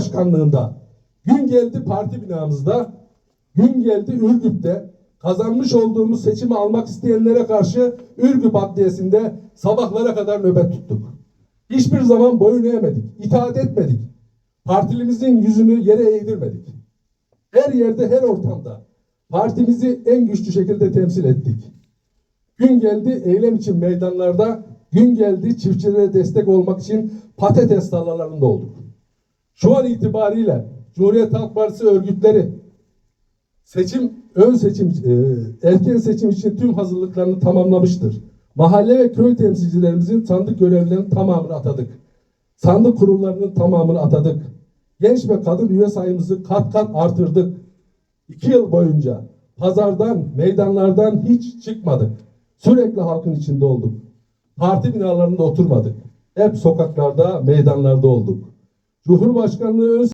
Başkanlığında gün geldi parti binamızda gün geldi Ürgüp'te kazanmış olduğumuz seçimi almak isteyenlere karşı Ürgüp Adliyesi'nde sabahlara kadar nöbet tuttuk. Hiçbir zaman boyun eğmedik, itaat etmedik. Partilimizin yüzünü yere eğdirmedik. Her yerde, her ortamda partimizi en güçlü şekilde temsil ettik. Gün geldi eylem için meydanlarda, gün geldi çiftçilere destek olmak için patates tarlalarında olduk. Şu an itibariyle Cumhuriyet Halk Partisi örgütleri seçim, ön seçim, e, erken seçim için tüm hazırlıklarını tamamlamıştır. Mahalle ve köy temsilcilerimizin sandık görevlerinin tamamını atadık. Sandık kurullarının tamamını atadık. Genç ve kadın üye sayımızı kat kat artırdık. İki yıl boyunca pazardan, meydanlardan hiç çıkmadık. Sürekli halkın içinde olduk. Parti binalarında oturmadık. Hep sokaklarda, meydanlarda olduk. Cumhurbaşkanlığı ön